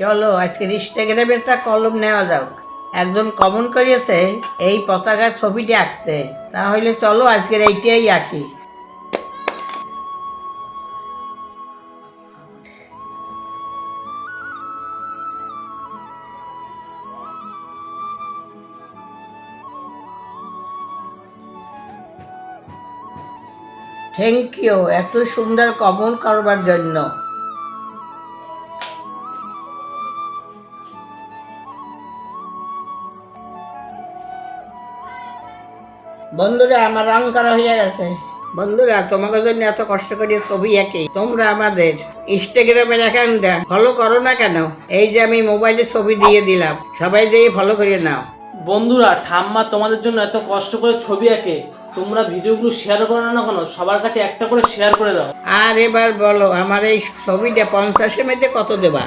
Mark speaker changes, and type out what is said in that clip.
Speaker 1: চলো, আজকে ইনস্টাগ্রামের একটা কলম নেওয়া যাক। একজন কমন করিয়েছে এই পতাকার ছবিটি আঁকতে। তাহলে চলো, আজকের এইটাই আঁকি। থ্যাংক ইউ এত সুন্দর কমন করবার জন্য। বন্ধুরা আমার রং করা হয়ে গেছে। বন্ধুরা তোমাদের জন্য এত কষ্ট করে ছবি আঁকি তোমরা আমাদের ইনস্টাগ্রামের অ্যাকাউন্টটা ফলো করো না কেন? এই যে আমি মোবাইলে ছবি দিয়ে দিলাম সবাই যেয়ে ফলো করে নাও।
Speaker 2: বন্ধুরা ঠাম্মা তোমাদের জন্য এত কষ্ট করে ছবি আঁকে তোমরা ভিডিওগুলো শেয়ার করো না কেন? সবার কাছে একটা করে শেয়ার করে দাও।
Speaker 1: আর এবার বলো আমার এই ছবিটা পঞ্চাশের মধ্যে কত দেবা?